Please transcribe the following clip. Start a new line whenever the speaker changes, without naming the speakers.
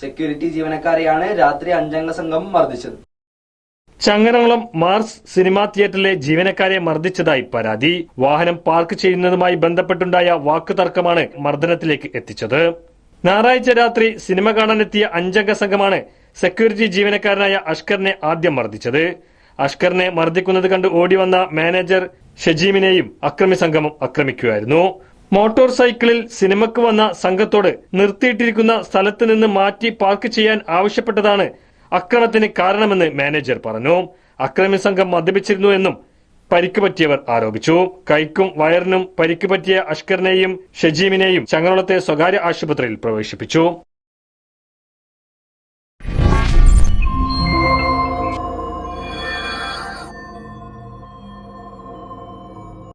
Security ജീവനക്കാരെയാണ് രാത്രി അഞ്ചംഗ സംഘം മർദ്ദിച്ചത്.
ചങ്ങരംകുളം മാർസ് സിനിമാ തിയേറ്ററിലെ ജീവനക്കാരെ മർദ്ദിച്ചതായി പരാതി. വാഹനം പാർക്ക് ചെയ്യുന്നതുമായി ബന്ധപ്പെട്ടുണ്ടായ വാക്കുതർക്കമാണ് മർദ്ദനത്തിലേക്ക് എത്തിച്ചത്. ഞായറാഴ്ച രാത്രി സിനിമ കാണാനെത്തിയ അഞ്ചംഗ സംഘമാണ് സെക്യൂരിറ്റി ജീവനക്കാരനായ അഷ്കറിനെ ആദ്യം മർദ്ദിച്ചത്. അഷ്കറിനെ മർദ്ദിക്കുന്നത് കണ്ട് ഓടിവന്ന മാനേജർ ഷജീമിനെയും അക്രമി സംഘം ആക്രമിക്കുകയായിരുന്നു. മോട്ടോർ സൈക്കിളിൽ സിനിമക്ക് വന്ന സംഘത്തോട് നിർത്തിയിട്ടിരിക്കുന്ന സ്ഥലത്ത് നിന്ന് മാറ്റി പാർക്ക് ചെയ്യാൻ ആവശ്യപ്പെട്ടതാണ് അക്രമത്തിന് കാരണമെന്ന് മാനേജർ പറഞ്ഞു. അക്രമി സംഘം മദ്യപിച്ചിരുന്നു എന്നും പരിക്ക് പറ്റിയവർ ആരോപിച്ചു. കൈക്കും വയറിനും പരിക്ക് പറ്റിയ അഷ്കറിനെയും ഷജീമിനെയും ചങ്ങനോളത്തെ സ്വകാര്യ ആശുപത്രിയിൽ പ്രവേശിപ്പിച്ചു.